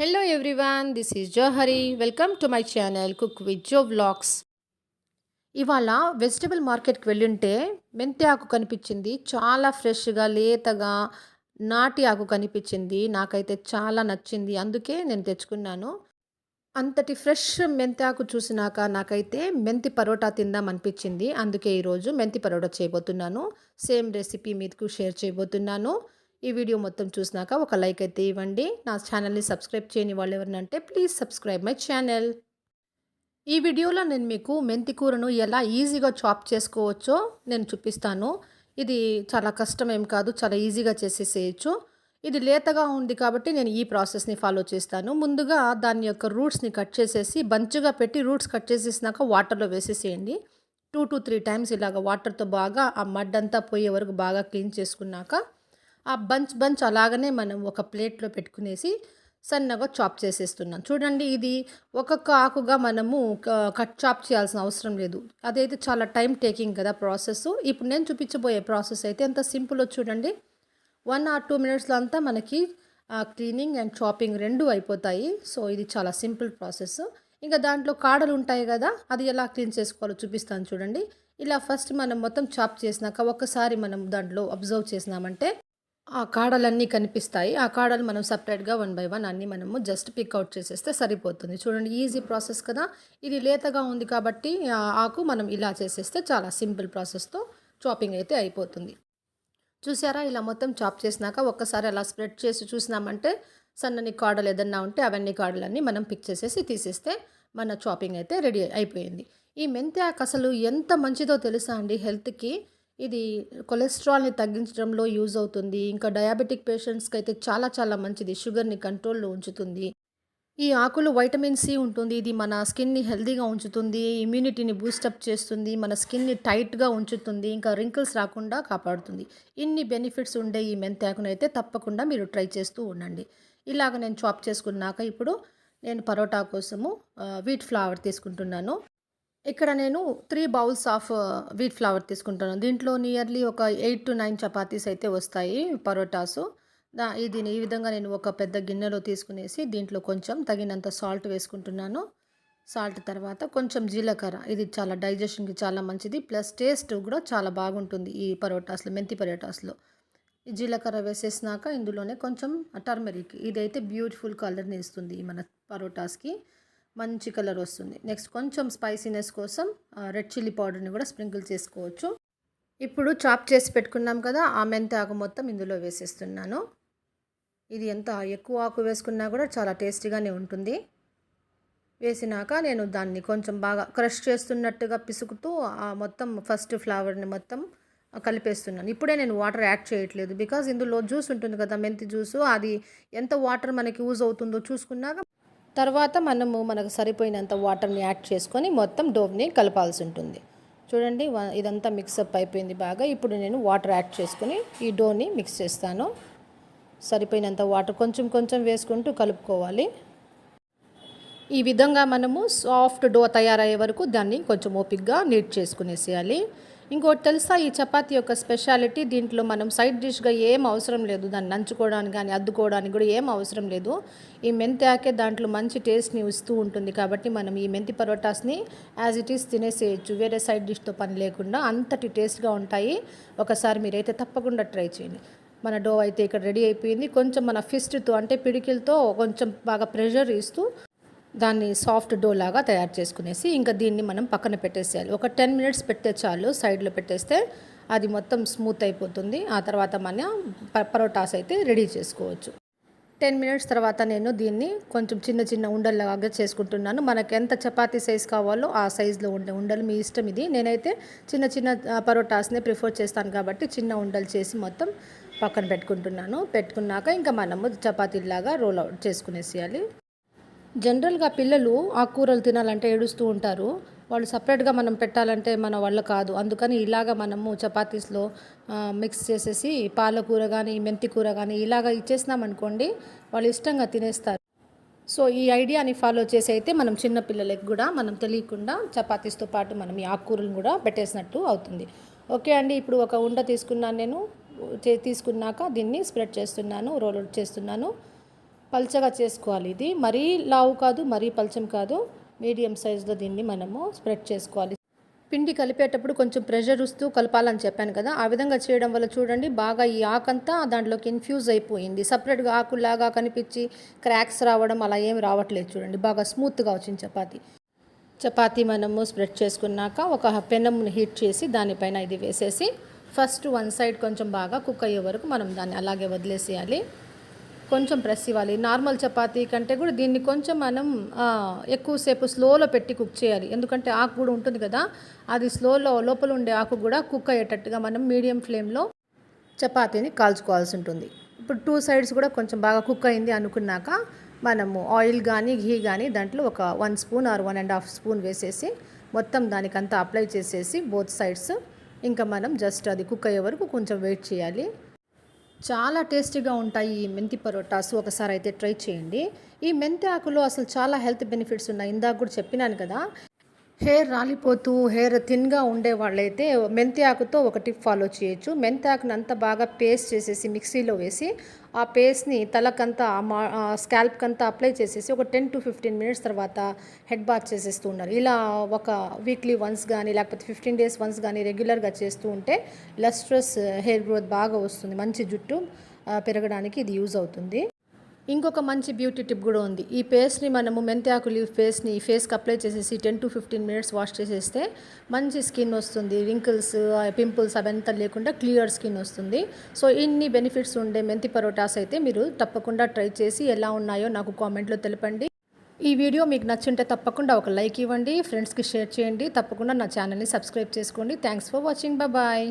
Hello everyone this is Johari welcome to my channel cook with Jo vlogs ఇవాళ vegetable మార్కెట్కి వెళ్ళుంటే మెంతి ఆకు కనిపించింది. చాలా ఫ్రెష్గా లేతగా నాటి ఆకు కనిపించింది. నాకైతే చాలా నచ్చింది. అందుకే నేను తెచ్చుకున్నాను. అంతటి ఫ్రెష్ మెంతి ఆకు చూసినాక నాకైతే మెంతి పరోటా తిందాం అనిపించింది. అందుకే ఈరోజు మెంతి పరోటా చేయబోతున్నాను. సేమ్ రెసిపీ మీదకు షేర్ చేయబోతున్నాను. ఈ వీడియో మొత్తం చూసినాక ఒక లైక్ అయితే ఇవ్వండి. నా ఛానల్ని సబ్స్క్రైబ్ చేయని వాళ్ళు ఎవరినంటే ప్లీజ్ సబ్స్క్రైబ్ మై ఛానల్. ఈ వీడియోలో నేను మీకు మెంతి కూరను ఎలా ఈజీగా చాప్ చేసుకోవచ్చో నేను చూపిస్తాను. ఇది చాలా కష్టం ఏం కాదు చాలా ఈజీగా చేసేసేయచ్చు. ఇది లేతగా ఉంది కాబట్టి నేను ఈ ప్రాసెస్ని ఫాలో చేస్తాను. ముందుగా దాని యొక్క రూట్స్ని కట్ చేసేసి బంచుగా పెట్టి రూట్స్ కట్ చేసేసినాక వాటర్లో వేసేసేయండి. టూ టు త్రీ టైమ్స్ ఇలాగ వాటర్తో బాగా ఆ మడ్ అంతా పోయే వరకు బాగా క్లీన్ చేసుకున్నాక ఆ బంచ్ బంచ్ అలాగనే మనం ఒక ప్లేట్లో పెట్టుకునేసి సన్నగా చాప్ చేసేస్తున్నాం. చూడండి ఇది ఒక్కొక్క ఆకుగా మనము కట్ చాప్ చేయాల్సిన అవసరం లేదు. అదైతే చాలా టైం టేకింగ్ కదా ప్రాసెస్. ఇప్పుడు నేను చూపించబోయే ప్రాసెస్ అయితే ఎంత సింపుల్ చూడండి. వన్ ఆర్ టూ మినిట్స్లో అంతా మనకి క్లీనింగ్ అండ్ చాపింగ్ రెండు అయిపోతాయి. సో ఇది చాలా సింపుల్ ప్రాసెస్. ఇంకా దాంట్లో కాడలు ఉంటాయి కదా అది ఎలా క్లీన్ చేసుకోవాలో చూపిస్తాను చూడండి. ఇలా ఫస్ట్ మనం మొత్తం చాప్ చేసినాక ఒక్కసారి మనం దాంట్లో అబ్జర్వ్ చేసినామంటే ఆ కాడలన్నీ కనిపిస్తాయి. ఆ కాడలు మనం సపరేట్గా వన్ బై వన్ అన్నీ మనము జస్ట్ పిక్ అవుట్ చేసేస్తే సరిపోతుంది. చూడండి ఈజీ ప్రాసెస్ కదా. ఇది లేతగా ఉంది కాబట్టి ఆకు మనం ఇలా చేసేస్తే చాలా సింపుల్ ప్రాసెస్తో చాపింగ్ అయితే అయిపోతుంది. చూసారా? ఇలా మొత్తం చాప్ చేసినాక ఒక్కసారి అలా స్ప్రెడ్ చేసి చూసినామంటే సన్నని కాడలు ఏదన్నా ఉంటే అవన్నీ కాడలన్నీ మనం పిక్ చేసేసి తీసేస్తే మన చాపింగ్ అయితే రెడీ అయిపోయింది. ఈ మెంతి ఆకు అసలు ఎంత మంచిదో తెలుసా అండి హెల్త్కి? ఇది కొలెస్ట్రాల్ని తగ్గించడంలో యూజ్ అవుతుంది. ఇంకా డయాబెటిక్ పేషెంట్స్కి అయితే చాలా చాలా మంచిది. షుగర్ని కంట్రోల్లో ఉంచుతుంది. ఈ ఆకులు వైటమిన్ సి ఉంటుంది. ఇది మన స్కిన్ని హెల్దీగా ఉంచుతుంది. ఇమ్యూనిటీని బూస్టప్ చేస్తుంది. మన స్కిన్ని టైట్గా ఉంచుతుంది. ఇంకా రింకిల్స్ రాకుండా కాపాడుతుంది. ఇన్ని బెనిఫిట్స్ ఉండే ఈ మెంతాకును అయితే తప్పకుండా మీరు ట్రై చేస్తూ ఉండండి. ఇలాగ నేను చాప్ చేసుకున్నాక ఇప్పుడు నేను పరోటా కోసము వీట్ ఫ్లవర్ తీసుకుంటున్నాను. ఇక్కడ నేను three bowls of wheat flour తీసుకుంటాను. దీంట్లో నియర్లీ ఒక ఎయిట్ టు నైన్ చపాతీస్ అయితే వస్తాయి పరోటాసు. దా ఇది ఈ విధంగా నేను ఒక పెద్ద గిన్నెలో తీసుకునేసి దీంట్లో కొంచెం తగినంత సాల్ట్ వేసుకుంటున్నాను. సాల్ట్ తర్వాత కొంచెం జీలకర్ర. ఇది చాలా డైజెషన్కి చాలా మంచిది. ప్లస్ టేస్ట్ కూడా చాలా బాగుంటుంది ఈ పరోటాస్లో మెంతి పరోటాస్లో. ఈ జీలకర్ర వేసేసినాక ఇందులోనే కొంచెం టర్మరిక్ ఇదైతే బ్యూటిఫుల్ కలర్ని ఇస్తుంది మన పరోటాస్కి. మంచి కలర్ వస్తుంది. నెక్స్ట్ కొంచెం స్పైసీనెస్ కోసం రెడ్ చిల్లీ పౌడర్ని కూడా స్ప్రింకిల్ చేసుకోవచ్చు. ఇప్పుడు చాప్ చేసి పెట్టుకున్నాం కదా ఆ మెంతి ఆకు మొత్తం ఇందులో వేసేస్తున్నాను. ఇది ఎంత ఎక్కువ ఆకు వేసుకున్నా కూడా చాలా టేస్టీగానే ఉంటుంది. వేసినాక నేను దాన్ని కొంచెం బాగా క్రష్ చేస్తున్నట్టుగా పిసుకుతూ ఆ మొత్తం ఫస్ట్ ఫ్లవర్ని మొత్తం కలిపేస్తున్నాను. ఇప్పుడే నేను వాటర్ యాడ్ చేయట్లేదు. బికాజ్ ఇందులో జ్యూస్ ఉంటుంది కదా మెంతి జ్యూసు అది ఎంత వాటర్ మనకి యూజ్ అవుతుందో చూసుకున్నాక తర్వాత మనము మనకు సరిపోయినంత వాటర్ని యాడ్ చేసుకొని మొత్తం డోవ్ని కలపాల్సి ఉంటుంది. చూడండి ఇదంతా మిక్సప్ అయిపోయింది బాగా. ఇప్పుడు నేను వాటర్ యాడ్ చేసుకుని ఈ డోని మిక్స్ చేస్తాను. సరిపోయినంత వాటర్ కొంచెం కొంచెం వేసుకుంటూ కలుపుకోవాలి. ఈ విధంగా మనము సాఫ్ట్ డో తయారయ్యే వరకు దాన్ని కొంచెం ఓపిక్గా నీట్ చేసుకునేసేయాలి. ఇంకోటి తెలుసా ఈ చపాతీ యొక్క స్పెషాలిటీ? దీంట్లో మనం సైడ్ డిష్గా ఏం అవసరం లేదు. దాన్ని నంచుకోవడానికి కానీ అద్దుకోవడానికి కూడా ఏం అవసరం లేదు. ఈ మెంతి ఆకే దాంట్లో మంచి టేస్ట్ని ఇస్తూ ఉంటుంది. కాబట్టి మనం ఈ మెంతి పరోటాస్ని యాజ్ ఇట్ ఈస్ తినేసేయచ్చు. వేరే సైడ్ డిష్తో పని లేకుండా అంతటి టేస్ట్గా ఉంటాయి. ఒకసారి మీరైతే తప్పకుండా ట్రై చేయండి. మన డో అయితే ఇక్కడ రెడీ అయిపోయింది. కొంచెం మన ఫిస్ట్తో అంటే పిడికిలతో కొంచెం బాగా ప్రెషర్ ఇస్తూ దాన్ని సాఫ్ట్ డో లాగా తయారు చేసుకునేసి ఇంకా దీన్ని మనం పక్కన పెట్టేసేయాలి. ఒక టెన్ మినిట్స్ పెట్టే చాలు సైడ్లో పెట్టేస్తే అది మొత్తం స్మూత్ అయిపోతుంది. ఆ తర్వాత మన పరోటాస్ అయితే రెడీ చేసుకోవచ్చు. టెన్ మినిట్స్ తర్వాత నేను దీన్ని కొంచెం చిన్న చిన్న ఉండల్లాగా చేసుకుంటున్నాను. మనకు ఎంత చపాతీ సైజ్ కావాలో ఆ సైజులో ఉండే ఉండలు మీ ఇష్టం ఇది. నేనైతే చిన్న చిన్న పరోటాస్నే ప్రిఫర్ చేస్తాను కాబట్టి చిన్న ఉండలు చేసి మొత్తం పక్కన పెట్టుకుంటున్నాను. పెట్టుకున్నాక ఇంకా మనము చపాతీలాగా రోల్ అవుట్ చేసుకునేసేయాలి. జనరల్గా పిల్లలు ఆకుకూరలు తినాలంటే ఏడుస్తూ ఉంటారు. వాళ్ళు సపరేట్గా మనం పెట్టాలంటే మన వల్ల కాదు. అందుకని ఇలాగ మనము చపాతీస్లో మిక్స్ చేసేసి పాలకూర కానీ మెంతి కూర కానీ ఇలాగ ఇచ్చేసినామనుకోండి వాళ్ళు ఇష్టంగా తినేస్తారు. సో ఈ ఐడియాని ఫాలో చేసి అయితే మనం చిన్న పిల్లలకి కూడా మనం తెలియకుండా చపాతీస్తో పాటు మనం ఈ ఆకుకూరలను కూడా పెట్టేసినట్టు అవుతుంది. ఓకే అండి ఇప్పుడు ఒక ఉండ తీసుకున్నాను నేను. తీసుకున్నాక దీన్ని స్ప్రెడ్ చేస్తున్నాను రోల్ చేస్తున్నాను. పల్చగా చేసుకోవాలి ఇది. మరీ లావు కాదు మరీ పల్చం కాదు. మీడియం సైజులో దీన్ని మనము స్ప్రెడ్ చేసుకోవాలి. పిండి కలిపేటప్పుడు కొంచెం ప్రెషర్ ఇస్తూ కలపాలని చెప్పాను కదా. ఆ విధంగా చేయడం వల్ల చూడండి బాగా ఈ ఆకంతా దాంట్లోకి ఇన్ఫ్యూజ్ అయిపోయింది. సపరేట్గా ఆకులాగా కనిపించి క్రాక్స్ రావడం అలా ఏం రావట్లేదు చూడండి. బాగా స్మూత్గా వచ్చింది చపాతి. చపాతీ మనము స్ప్రెడ్ చేసుకున్నాక ఒక పెనమ్ని హీట్ చేసి దానిపైన ఇది వేసేసి ఫస్ట్ వన్ సైడ్ కొంచెం బాగా కుక్ అయ్యే వరకు మనం దాన్ని అలాగే వదిలేసేయాలి. కొంచెం ప్రెస్ ఇవ్వాలి. నార్మల్ చపాతీ కంటే కూడా దీన్ని కొంచెం మనం ఎక్కువసేపు స్లోలో పెట్టి కుక్ చేయాలి. ఎందుకంటే ఆకు కూడా ఉంటుంది కదా అది స్లోలో లోపల ఉండే ఆకు కూడా కుక్ అయ్యేటట్టుగా మనం మీడియం ఫ్లేమ్లో చపాతీని కాల్చుకోవాల్సి ఉంటుంది. ఇప్పుడు టూ సైడ్స్ కూడా కొంచెం బాగా కుక్ అయింది అనుకున్నాక మనము ఆయిల్ కానీ ఘీ కానీ దాంట్లో ఒక one spoon or one and half spoon వేసేసి మొత్తం దానికంతా అప్లై చేసేసి బోత్ సైడ్స్ ఇంకా మనం జస్ట్ అది కుక్ అయ్యే వరకు కొంచెం వెయిట్ చేయాలి. చాలా టేస్టీగా ఉంటాయి ఈ మెంతి పరోటాస్. ఒకసారి అయితే ట్రై చేయండి. ఈ మెంతి ఆకులో అసలు చాలా హెల్త్ బెనిఫిట్స్ ఉన్నాయి. ఇందాక కూడా చెప్పినాను కదా. హెయిర్ రాలిపోతూ హెయిర్ థిన్గా ఉండే వాళ్ళైతే మెంతి ఆకుతో ఒక టిప్ ఫాలో చేయొచ్చు. మెంతి ఆకుని అంతా బాగా పేస్ట్ చేసేసి మిక్సీలో వేసి ఆ పేస్ట్ని తలకంతా మా స్కాల్ప్కి అంతా అప్లై చేసేసి ఒక టెన్ టు ఫిఫ్టీన్ మినిట్స్ తర్వాత హెడ్ బాత్ చేసేస్తూ ఉన్నారు ఇలా ఒక వీక్లీ వన్స్ కానీ లేకపోతే ఫిఫ్టీన్ డేస్ వన్స్ కానీ రెగ్యులర్గా చేస్తూ ఉంటే లస్ట్రస్ హెయిర్ గ్రోత్ బాగా వస్తుంది. మంచి జుట్టు పెరగడానికి ఇది యూజ్ అవుతుంది. ఇంకొక మంచి బ్యూటీ టిప్ కూడా ఉంది. ఈ పేస్ట్ని మనము మెంతి ఆకు లీవ్ పేస్ట్ని ఫేస్కి అప్లై చేసేసి ten to fifteen minutes wash చేసేస్తే మంచి స్కిన్ వస్తుంది. రింకిల్స్ పింపుల్స్ అవంతా లేకుండా క్లియర్ స్కిన్ వస్తుంది. సో ఇన్ని బెనిఫిట్స్ ఉండే మెంతి పరోటాస్ అయితే మీరు తప్పకుండా ట్రై చేసి ఎలా ఉన్నాయో నాకు కామెంట్లో తెలపండి. ఈ వీడియో మీకు నచ్చింటే తప్పకుండా ఒక లైక్ ఇవ్వండి. ఫ్రెండ్స్కి షేర్ చేయండి. తప్పకుండా నా ఛానల్ని సబ్స్క్రైబ్ చేసుకోండి. Thanks for watching bye